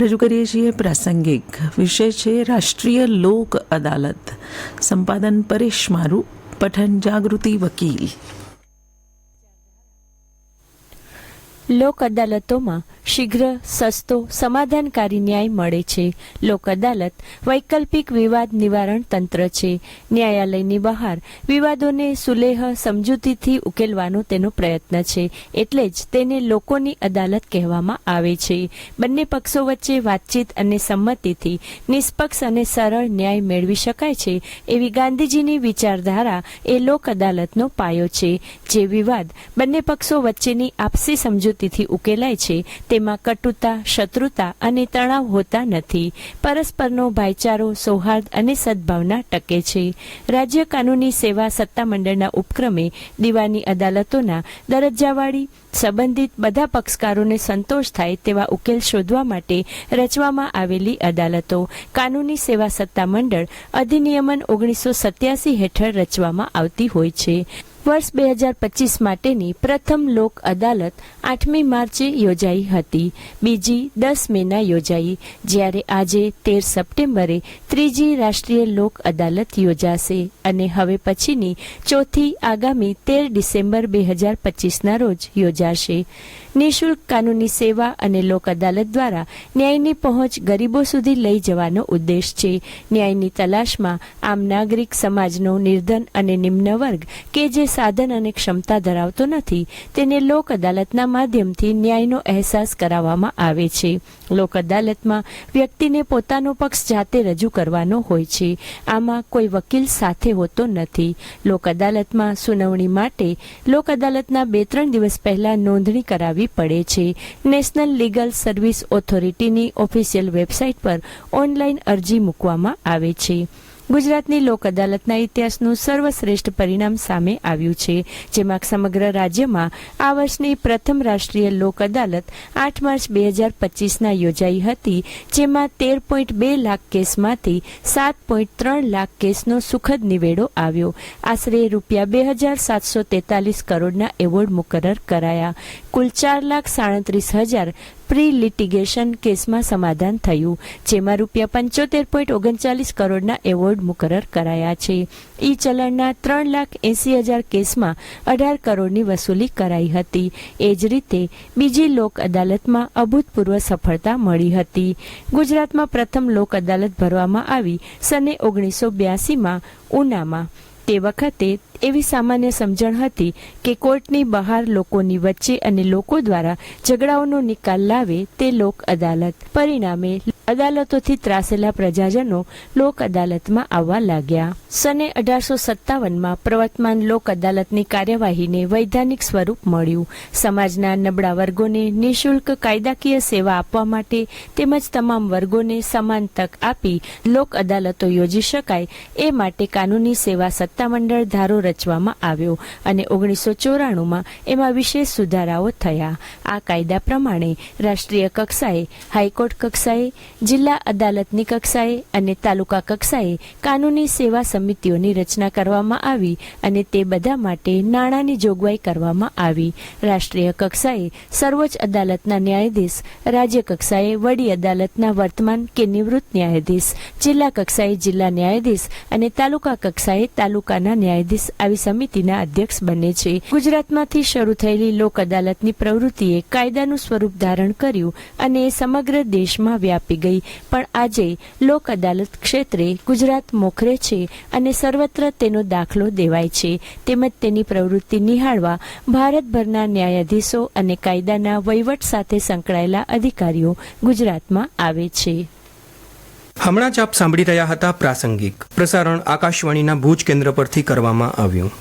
રજૂ કરીએ છીએ પ્રાસંગિક. વિષય છે રાષ્ટ્રીય લોક અદાલત. સંપાદન પરેશ મારું. પઠન જાગૃતિ વકીલ. લોક અદાલતોમાં શીઘ્ર, સસ્તો, સમાધાનકારી ન્યાય મળે છે. લોક અદાલત વૈકલ્પિક વિવાદ નિવારણ તંત્ર છે. ન્યાયાલયની બહાર વિવાદોને સુલેહ સમજૂતીથી ઉકેલવાનો તેનો પ્રયત્ન છે. એટલે જ તેને લોકોની અદાલત કહેવામાં આવે છે. બંને પક્ષો વચ્ચે વાતચીત અને સંમતિથી નિષ્પક્ષ અને સરળ ન્યાય મેળવી શકાય છે એવી ગાંધીજીની વિચારધારા એ લોક અદાલતનો પાયો છે. જે વિવાદ બંને પક્ષો વચ્ચેની આપસી સમજૂતીથી ઉકેલાય છે, તેમાં કટુતા, શત્રુતા અને તણાવ હોતા નથી. પરસ્પરનો ભાઈચારો, સૌહાર્દ અને સદભાવના ટકે છે. રાજ્ય કાનૂની સેવા સત્તામંડળના ઉપક્રમે દીવાની અદાલતોના દરજ્જાવાળી, સંબંધિત બધા પક્ષકારોને સંતોષ થાય તેવા ઉકેલ શોધવા માટે રચવામાં આવેલી અદાલતો. કાનૂની સેવા સત્તામંડળ અધિનિયમન ઓગણીસો સત્યાસી હેઠળ રચવામાં આવતી હોય છે. વર્ષ બે હજાર પચીસ માટેની પ્રથમ લોક અદાલત આઠમી માર્ચે યોજાઈ હતી. બીજી દસ મેના યોજાઈ. જ્યારે આજે તેર સપ્ટેમ્બરે ત્રીજી રાષ્ટ્રીય લોક અદાલત યોજાશે અને હવે પછીની ચોથી આગામી તેર ડિસેમ્બર બે હજાર પચીસના રોજ યોજાશે. નિઃશુલ્ક કાનૂની સેવા અને લોક અદાલત દ્વારા ન્યાયની પહોંચ ગરીબો સુધી લઈ જવાનો ઉદ્દેશ છે. ન્યાયની તલાશમાં આમ નાગરિક સમાજનો નિર્ધન અને નિમ્ન વર્ગ કે જે સાધન અને ક્ષમતા ધરાવતો નથી, તેને લોક અદાલતના માધ્યમથી ન્યાયનો અહેસાસ કરાવવામાં આવે છે. લોક અદાલતમાં વ્યક્તિને પોતાનો પક્ષ જાતે રજૂ કરવાનો હોય છે. આમાં કોઈ વકીલ સાથે હોતો નથી. લોક અદાલતમાં સુનાવણી માટે લોક અદાલતના બે ત્રણ દિવસ પહેલા નોંધણી કરાવવી પડે છે. નેશનલ લીગલ સર્વિસ ઓથોરિટીની ઓફિશિયલ વેબસાઇટ પર ઓનલાઈન અરજી મૂકવામાં આવે છે. ગુજરાતની લોક અદાલતના ઇતિહાસનું સર્વશ્રેષ્ઠ પરિણામ સામે આવ્યું છે, જેમાં સમગ્ર રાજ્યમાં આ વર્ષની પ્રથમ રાષ્ટ્રીય લોક અદાલત આઠ માર્ચ બે હજાર પચીસના યોજાઈ હતી, જેમાં તેર પોઈન્ટ બે લાખ કેસમાંથી સાત પોઈન્ટ ત્રણ લાખ કેસનો સુખદ નિવેડો આવ્યો. આશરે રૂપિયા બે હજાર સાતસો તેતાલીસ કરોડના એવોર્ડ મુકરર કરાયા. કુલ ચાર લાખ સાડત્રીસ હજાર પ્રી લિટિગેશન કેસમાં સમાધાન થયું, જેમાં રૂપિયા પંચોતેર પોઈન્ટ ઓગણચાલીસ કરોડના એવોર્ડ મુકરર કરાયા છે. ઈ ચલણના ત્રણ લાખ એસી હજાર કેસમાં અઢાર કરોડની વસૂલી કરાઈ હતી. એ જ રીતે બીજી લોક અદાલતમાં અભૂતપૂર્વ સફળતા મળી હતી. ગુજરાતમાં પ્રથમ લોક અદાલત ભરવામાં આવી સને ઓગણીસો બ્યાસીમાં ઉનામાં. તે વખતે એવી સામાન્ય સમજણ હતી કે કોર્ટની બહાર લોકોની વચ્ચે અને લોકો દ્વારા ઝઘડાઓનો નિકાલ લાવે તે લોક અદાલત. પરિણામે અદાલતોથી ત્રાસેલા પ્રજાજનો લોક અદાલતમાં આવવા લાગ્યા. સને અઢારસો સત્તાવનમાં પ્રવર્તમાન લોક અદાલતની કાર્યવાહીને વૈધાનિક સ્વરૂપ મળ્યું. સમાજના નબળા વર્ગોને નિઃશુલ્ક કાયદાકીય સેવા આપવા માટે તેમજ તમામ વર્ગોને સમાન તક આપી લોક અદાલતો યોજી શકાય એ માટે કાનૂની સેવા સત્તામંડળ ધારો રચવામાં આવ્યો અને ઓગણીસો ચોરાણુંમાં એમાં વિશેષ સુધારાઓ થયા. આ કાયદા પ્રમાણે રાષ્ટ્રીય કક્ષાએ, હાઈકોર્ટ કક્ષાએ જિલ્લા અદાલતની કક્ષાએ અને તાલુકા કક્ષાએ કાનૂની સેવા સમિતિઓની રચના કરવામાં આવી અને તે બધા માટે નાણાંની જોગવાઈ કરવામાં આવી. રાષ્ટ્રીય કક્ષાએ સર્વોચ્ચ અદાલતના ન્યાયાધીશ, રાજ્ય કક્ષાએ વડી અદાલતના વર્તમાન કે નિવૃત્ત ન્યાયાધીશ, જિલ્લા કક્ષાએ જિલ્લા ન્યાયાધીશ અને તાલુકા કક્ષાએ તાલુકાના ન્યાયાધીશ આવી સમિતિના અધ્યક્ષ બને છે. ગુજરાતમાંથી શરૂ થયેલી લોક અદાલતની પ્રવૃત્તિએ કાયદાનું સ્વરૂપ ધારણ કર્યું અને સમગ્ર દેશમાં વ્યાપી ગઈ, પણ આજે લોક અદાલત ક્ષેત્રે ગુજરાત મોખરે છે અને સર્વત્ર તેનો દાખલો દેવાય છે. તેમજ તેની પ્રવૃત્તિ નિહાળવા ભારતભરના ન્યાયાધીશો અને કાયદાના વહીવટ સાથે સંકળાયેલા અધિકારીઓ ગુજરાતમાં આવે છે. હમણાં જ આપ સાંભળી રહ્યા હતા પ્રાસંગિક. પ્રસારણ આકાશવાણીના ભુજ કેન્દ્ર પરથી કરવામાં આવ્યું.